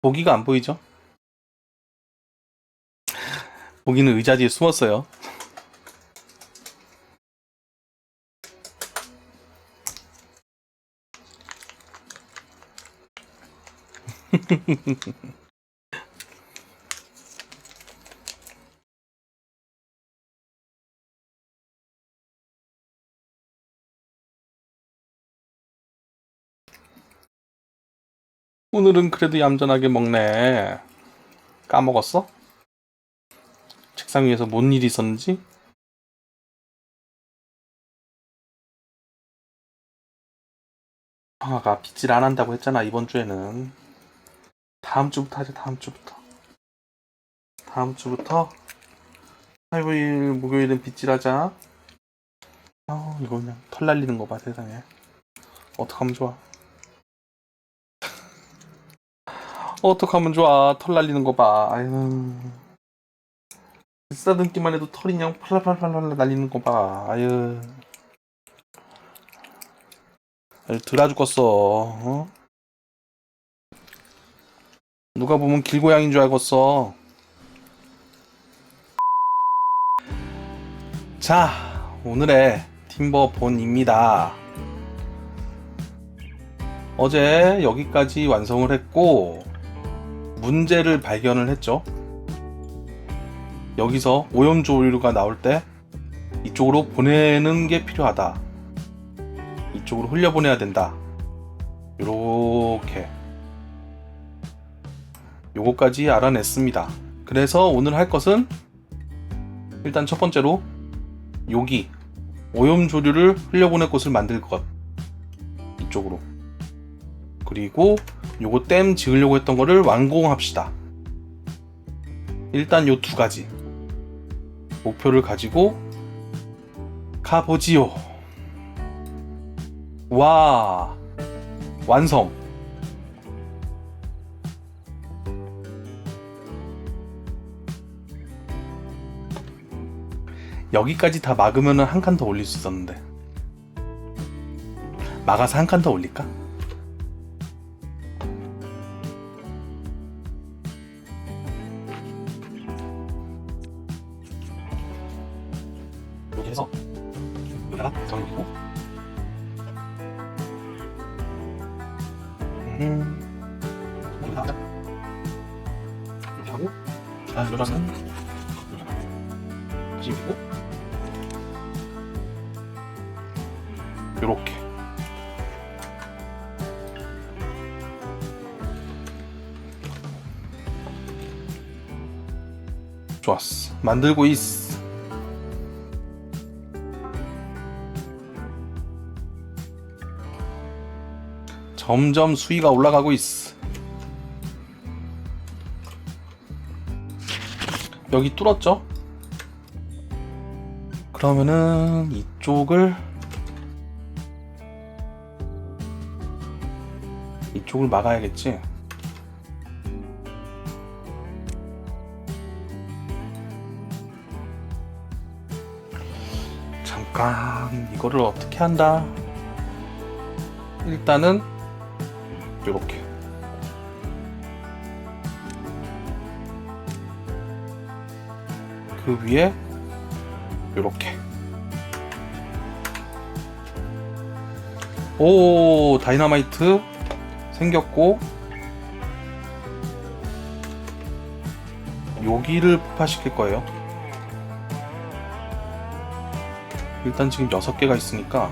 보기가 안 보이죠? 보기는 의자 뒤에 숨었어요. 오늘은 그래도 얌전하게 먹네. 까먹었어? 책상 위에서 뭔 일이 있었는지? 형아가 빗질 안 한다고 했잖아, 이번 주에는. 다음 주부터 하자, 다음 주부터. 다음 주부터 화요일, 목요일은 빗질 하자. 어, 이거 그냥 털 날리는 거 봐, 세상에. 어떡하면 좋아. 어떡하면 좋아. 털 날리는 거 봐. 아유. 쓰다듬기만 해도 털이 그냥 팔팔팔팔 날리는 거 봐. 아유. 아유, 드라 죽겠어. 어? 누가 보면 길고양인 줄 알겠어. 자, 오늘의 팀버 본입니다. 어제 여기까지 완성을 했고, 문제를 발견을 했죠. 여기서 오염 조류가 나올 때 이쪽으로 보내는 게 필요하다. 이쪽으로 흘려보내야 된다. 요렇게. 요거까지 알아냈습니다. 그래서 오늘 할 것은 일단 첫 번째로 여기 오염 조류를 흘려보낼 곳을 만들 것. 이쪽으로. 그리고 요거 댐 지으려고 했던 거를 완공합시다. 일단 요 두 가지 목표를 가지고 가보지요. 와 완성. 여기까지 다 막으면 한 칸 더 올릴 수 있었는데 막아서 한 칸 더 올릴까? 요렇게 좋았어 만들고 있어 점점 수위가 올라가고 있어. 여기 뚫었죠? 그러면은 이쪽을 이쪽을 막아야겠지. 잠깐 이거를 어떻게 한다. 일단은 요렇게 그 위에 요렇게 오 다이너마이트 생겼고 여기를 폭파시킬 거예요. 일단 지금 6개가 있으니까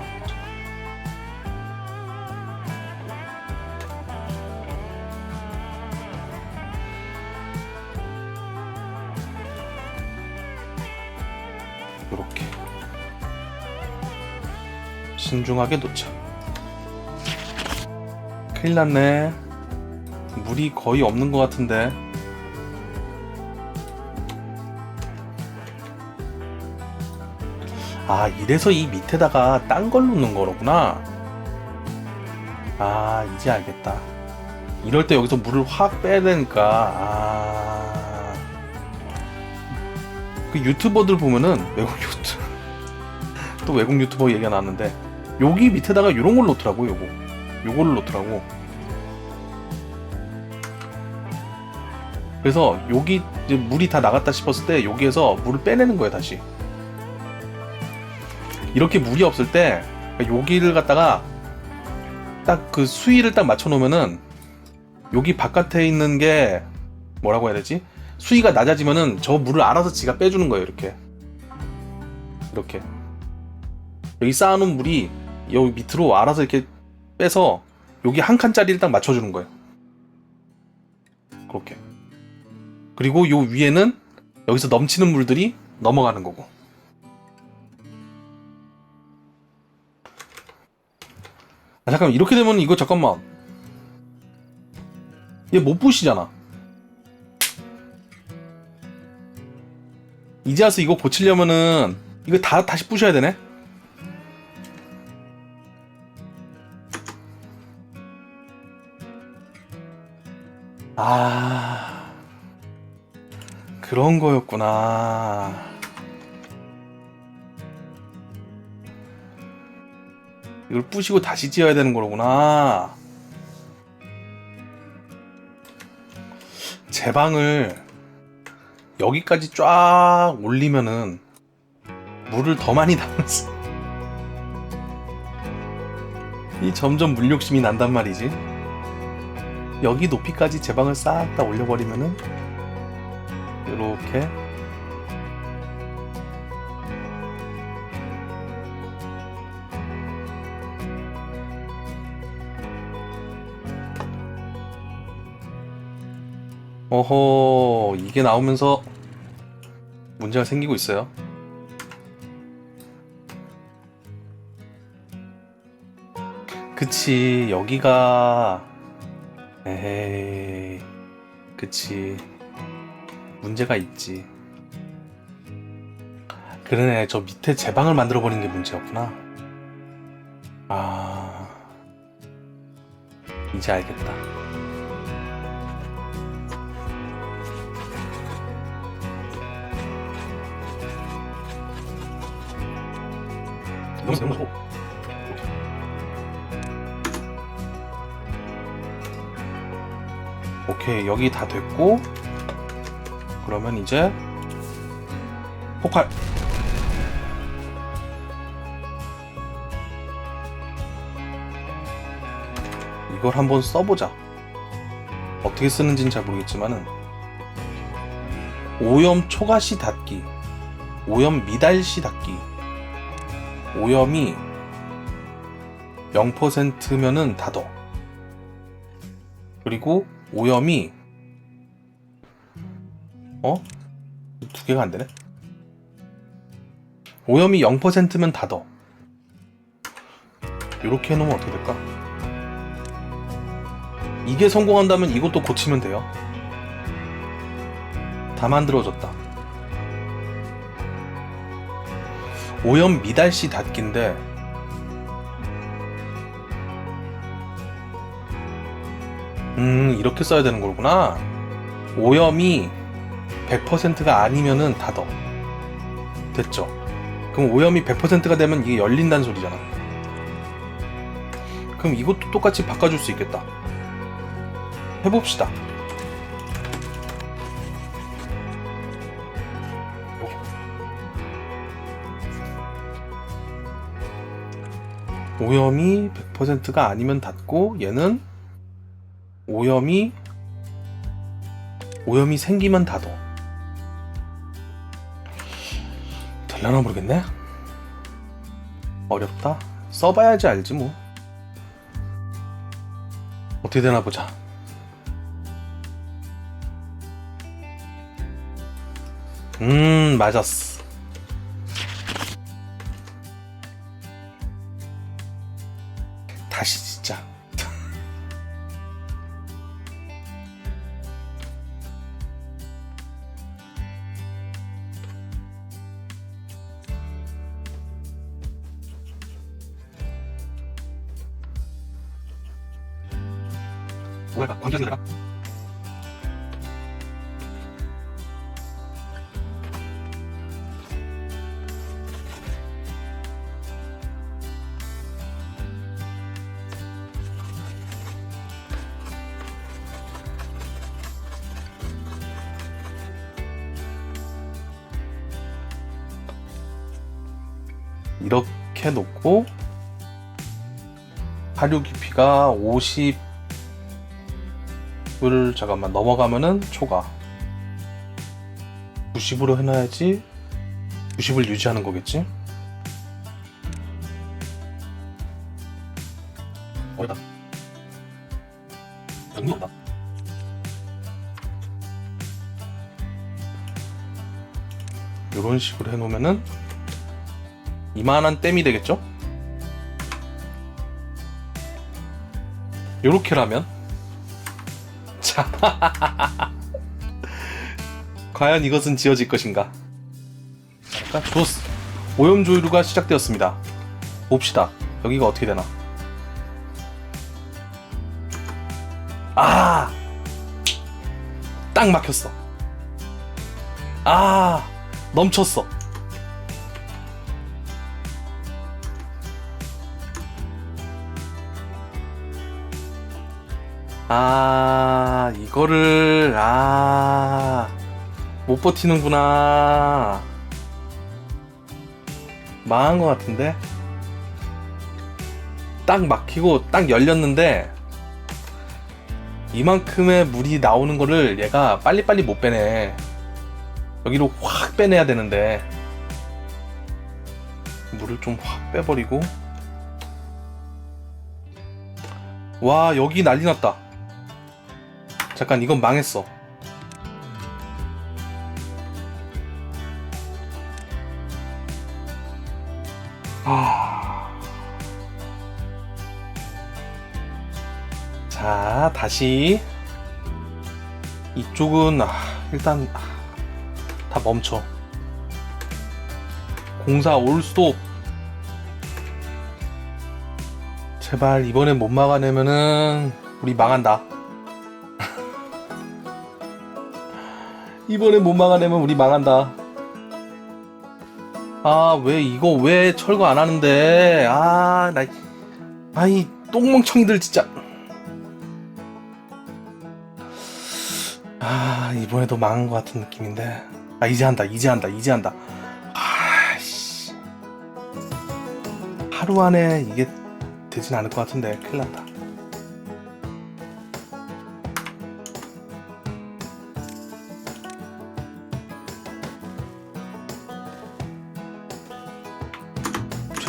요렇게 신중하게 놓자 큰일 났네. 물이 거의 없는 것 같은데. 아 이래서 이 밑에다가 딴 걸 놓는 거로구나. 아 이제 알겠다. 이럴 때 여기서 물을 확 빼야 되니까 아... 그 유튜버들 보면은 외국 유튜 또 외국 유튜버 얘기가 나왔는데 여기 밑에다가 요런 걸 놓더라고 요거 요거를 놓더라고 그래서 여기 물이 다 나갔다 싶었을 때 여기에서 물을 빼내는 거예요 다시. 이렇게 물이 없을 때 여기를 갖다가 딱 그 수위를 딱 맞춰 놓으면은 여기 바깥에 있는 게 뭐라고 해야 되지? 수위가 낮아지면은 저 물을 알아서 지가 빼주는 거예요 이렇게 이렇게 여기 쌓아놓은 물이 여기 밑으로 알아서 이렇게 빼서 여기 한 칸짜리를 딱 맞춰주는 거예요. 그렇게. 그리고 요 위에는 여기서 넘치는 물들이 넘어가는 거고. 아 잠깐만. 이렇게 되면 이거 잠깐만. 얘 못 부시잖아. 이제 와서 이거 고치려면은 이거 다 다시 부셔야 되네 아 그런 거였구나 이걸 부시고 다시 지어야 되는 거구나 제 방을 여기까지 쫙 올리면은 물을 더 많이 담았어. 이 점점 물 욕심이 난단 말이지. 여기 높이까지 제 방을 싹 다 올려버리면은 이렇게 어허 이게 나오면서 문제가 생기고 있어요. 그치 여기가 에헤이 그치 문제가 있지. 그러네 저 밑에 제 방을 만들어 버린 게 문제였구나. 아 이제 알겠다. 너무 너무 오케이 여기 다 됐고 그러면 이제 폭발 이걸 한번 써보자. 어떻게 쓰는지는 잘 모르겠지만은. 오염 초가시 닫기 오염 미달시 닫기. 오염이 0%면은 닫어. 그리고 오염이 어? 두 개가 안 되네. 오염이 0%면 닫어. 이렇게 해놓으면 어떻게 될까? 이게 성공한다면 이것도 고치면 돼요. 다 만들어졌다. 오염 미달시 닫기인데 음 이렇게 써야 되는 거구나. 오염이 100%가 아니면은 닫어 됐죠? 그럼 오염이 100%가 되면 이게 열린다는 소리잖아. 그럼 이것도 똑같이 바꿔줄 수 있겠다. 해봅시다. 오염이 100%가 아니면 닫고 얘는 오염이 오염이 생기면 닫어 될려나 모르겠네. 어렵다. 써봐야지 알지 뭐. 어떻게 되나 보자. 음 맞았어. 다시 뭐랄까 광기성이랄까? 이렇게 놓고 하류 깊이가 50 을 잠깐만 넘어가면은 초과 90으로 해놔야지 90을 유지하는 거겠지? 어렵다 너무 없다 이런 식으로 해놓으면은 이만한 댐이 되겠죠? 요렇게라면 자 과연 이것은 지어질 것인가? 자 좋스 오염 조류가 시작되었습니다. 봅시다. 여기가 어떻게 되나? 아! 딱 막혔어. 아! 넘쳤어 아 이거를 아 못 버티는구나. 망한 것 같은데? 딱 막히고 딱 열렸는데 이만큼의 물이 나오는 거를 얘가 빨리빨리 못 빼내 여기로 확 빼내야 되는데. 물을 좀 확 빼버리고. 와 여기 난리 났다 잠깐 이건 망했어. 아... 자 다시. 이쪽은 아, 일단 아, 다 멈춰. 공사 올 스톱 제발 이번엔 못 막아내면은 우리 망한다 이번엔 못 막아내면 우리 망한다. 아 왜 이거 왜 철거 안 하는데? 아 나 아이 똥멍청이들 진짜. 아 이번에도 망한 것 같은 느낌인데. 아 이제 한다 이제 한다 이제 한다. 아씨. 하루 안에 이게 되진 않을 것 같은데 큰일 났다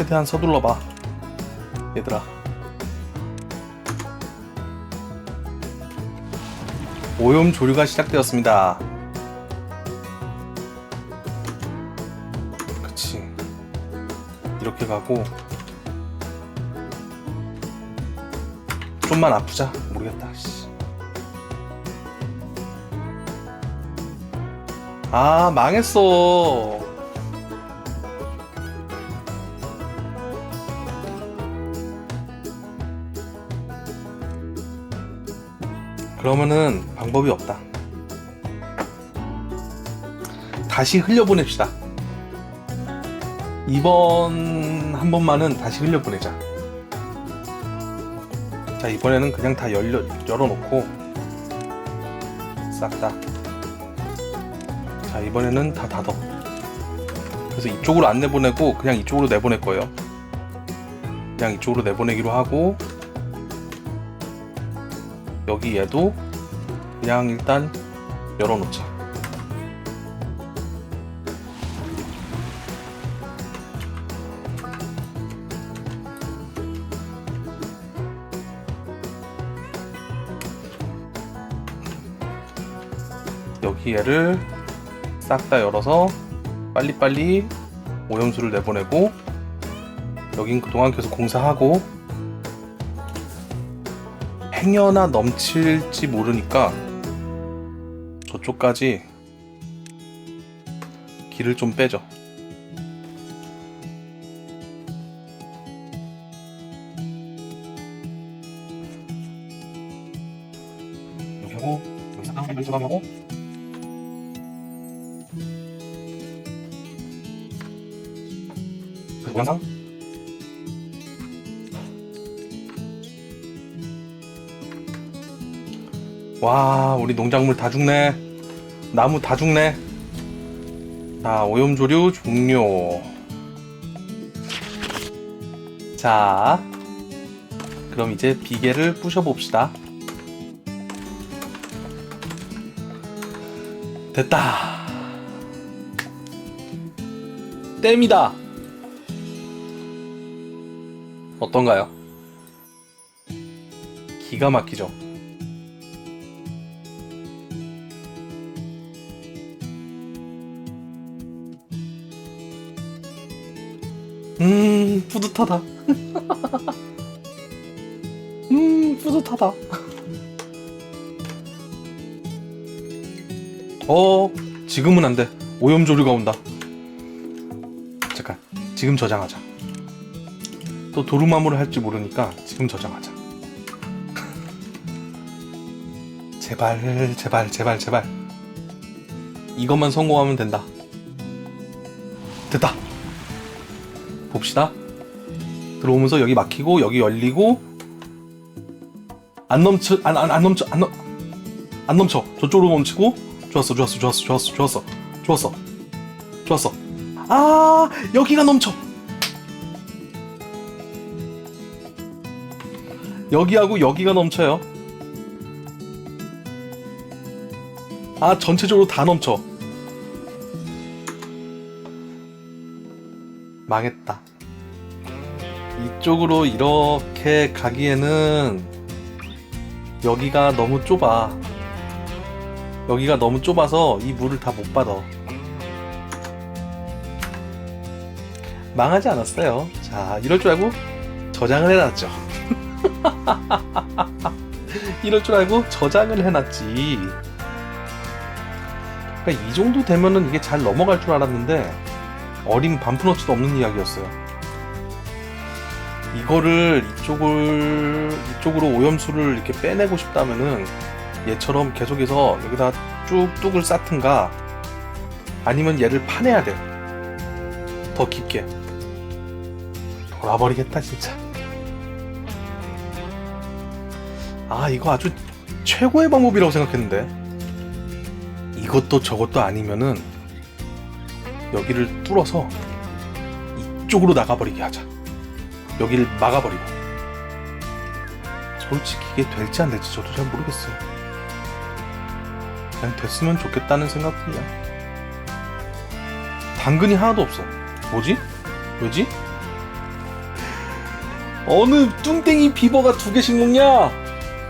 최대한 서둘러 봐. 얘들아. 오염 조류가 시작되었습니다. 그치. 이렇게 가고. 좀만 아프자. 모르겠다. 씨. 아 망했어 그러면은 방법이 없다. 다시 흘려보냅시다. 이번 한 번만은 다시 흘려보내자. 자 이번에는 그냥 다 열려, 열어놓고 싹 다. 자 이번에는 다 닫어. 그래서 이쪽으로 안 내보내고 그냥 이쪽으로 내보낼 거예요. 그냥 이쪽으로 내보내기로 하고 여기 얘도 그냥 일단 열어놓자. 여기 얘를 싹 다 열어서 빨리빨리 오염수를 내보내고 여긴 그동안 계속 공사하고 행여나 넘칠지 모르니까 저쪽까지 길을 좀 빼죠. 동영상 와 우리 농작물 다 죽네 나무 다 죽네 자 오염조류 종료 자, 그럼 이제 비계를 부셔봅시다. 됐다. 땜이다. 어떤가요? 기가 막히죠? 음, 뿌듯하다. 음, 뿌듯하다. 어, 지금은 안 돼. 오염조류가 온다. 잠깐, 지금 저장하자. 또 도루마무를 할지 모르니까 지금 저장하자. 제발, 제발, 제발, 제발. 이것만 성공하면 된다. 됐다. 봅시다. 들어오면서 여기 막히고 여기 열리고 안 넘쳐 안 안 안 넘쳐 안 넘 안 넘쳐. 저쪽으로 멈추고 좋았어 좋았어 좋았어 좋았어 좋았어 좋았어 좋았어. 아 여기가 넘쳐. 여기하고 여기가 넘쳐요. 아 전체적으로 다 넘쳐 망했다. 이쪽으로 이렇게 가기에는 여기가 너무 좁아. 여기가 너무 좁아서 이 물을 다 못 받아. 망하지 않았어요. 자, 이럴 줄 알고 저장을 해놨죠. 이럴 줄 알고 저장을 해놨지. 그러니까 이 정도 되면은 이게 잘 넘어갈 줄 알았는데 어린 반푼어치도 없는 이야기였어요. 이거를 이쪽을 이쪽으로 오염수를 이렇게 빼내고 싶다면은 얘처럼 계속해서 여기다 쭉 뚝을 쌓든가 아니면 얘를 파내야 돼. 더 깊게. 돌아버리겠다 진짜. 아 이거 아주 최고의 방법이라고 생각했는데 이것도 저것도 아니면은 여기를 뚫어서 이쪽으로 나가버리게 하자. 여기를 막아버리고. 솔직히 이게 될지 안 될지 저도 잘 모르겠어요. 그냥 됐으면 좋겠다는 생각뿐이야. 당근이 하나도 없어. 뭐지? 왜지? 어느 뚱땡이 비버가 두 개씩 먹냐?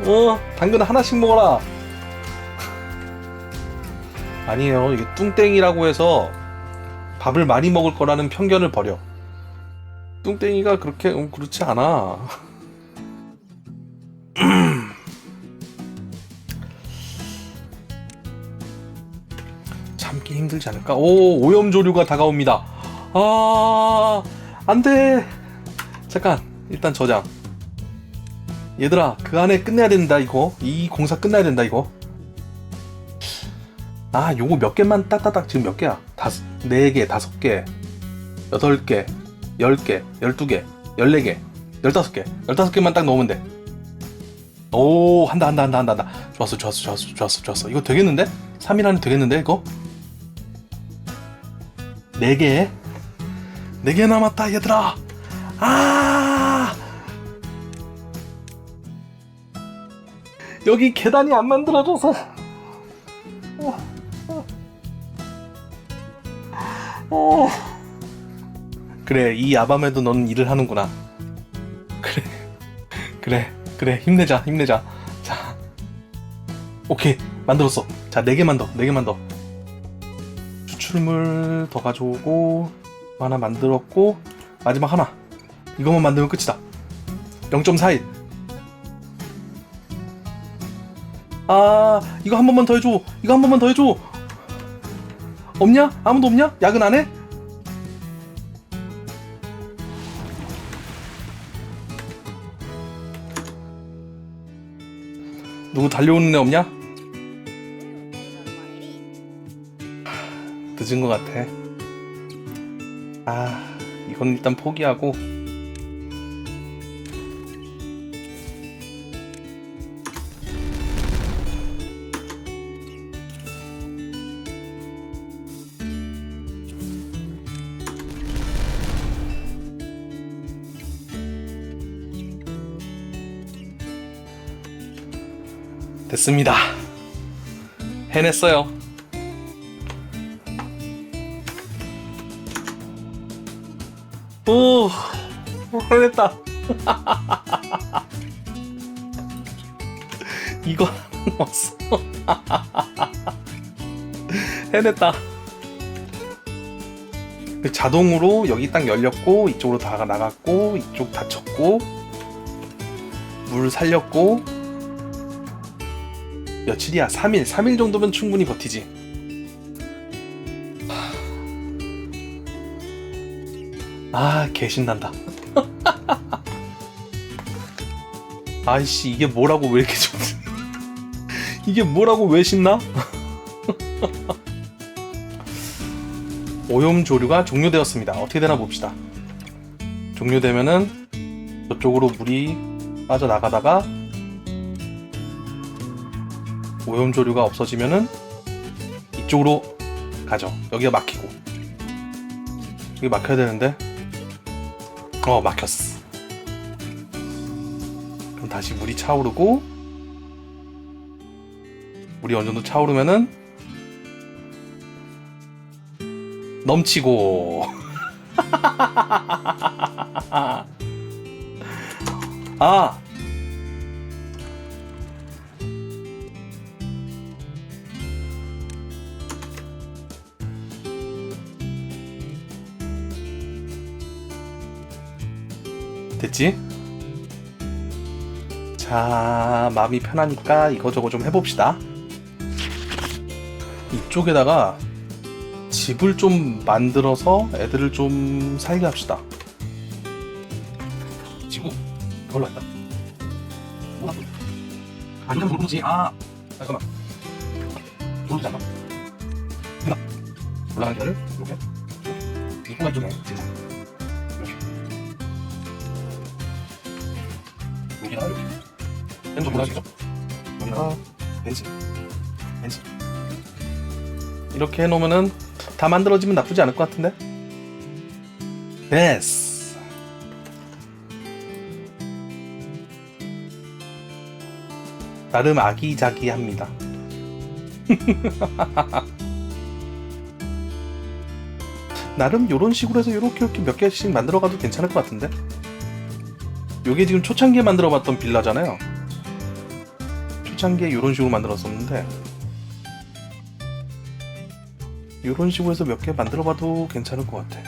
어, 당근 하나씩 먹어라. 아니에요. 이게 뚱땡이라고 해서 밥을 많이 먹을 거라는 편견을 버려. 뚱땡이가 그렇게 음, 그렇지 않아. 참기 힘들지 않을까? 오 오염조류가 다가옵니다. 아 안돼. 잠깐 일단 저장. 얘들아 그 안에 끝내야 된다 이거. 이 공사 끝나야 된다 이거. 아, 요거 몇 개만 딱딱딱 지금 몇 개야? 다섯, 네 개, 다섯 개, 여덟 개, 열 개, 열두 개, 열네 개, 열다섯 개, 열다섯 개만 딱 넣으면 돼. 오, 한다, 한다, 한다, 한다, 한다. 좋았어, 좋았어, 좋았어, 좋았어, 좋았어. 이거 되겠는데? 3일 안에 되겠는데, 이거? 네 개. 네 개 남았다, 얘들아. 아! 여기 계단이 안 만들어져서. 그래 이 야밤에도 넌 일을 하는구나. 그래 그래 그래 힘내자 힘내자. 자 오케이 만들었어. 자 4개만 더 4개만 더. 추출물 더 가져오고 하나 만들었고 마지막 하나. 이것만 만들면 끝이다. 0.41 아 이거 한 번만 더 해줘. 이거 한 번만 더 해줘. 없냐? 아무도 없냐? 야근 안 해? 누구 달려오는 애 없냐? 늦은 것 같아. 아, 이건 일단 포기하고. 됐습니다. 해냈어요. 오, 해냈다. 이거 왔어. 해냈다. 자동으로 여기 딱 열렸고 이쪽으로 다 나갔고 이쪽 닫혔고 물 살렸고 며칠이야? 3일. 3일 정도면 충분히 버티지. 아, 개신난다. 아이씨, 이게 뭐라고 왜 이렇게 좋지? 이게 뭐라고 왜 신나? 오염 조류가 종료되었습니다. 어떻게 되나 봅시다. 종료되면은 저쪽으로 물이 빠져나가다가 오염 조류가 없어지면은 이쪽으로 가죠. 여기가 막히고 여기 막혀야 되는데 어 막혔어. 그럼 다시 물이 차오르고 물이 어느 정도 차오르면은 넘치고 아 됐지? 자, 마음이 편하니까 이거저거 좀 해봅시다. 이쪽에다가 집을 좀 만들어서 애들을 좀 살게 합시다. 지구 했다. 완전 모르지. 아, 잠깐만. 모르지 않나? 올라가는 길 이렇게 해놓으면은 다 만들어지면 나쁘지 않을 것 같은데? 됐어. 나름 아기자기합니다. 나름 요런 식으로 해서 요렇게 이렇게 몇 개씩 만들어가도 괜찮을 것 같은데? 요게 지금 초창기에 만들어봤던 빌라잖아요. 초창기에 요런 식으로 만들었었는데 이런 식으로 해서 몇 개 만들어봐도 괜찮을 것 같아.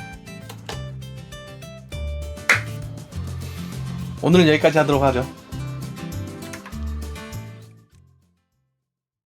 오늘은 여기까지 하도록 하죠.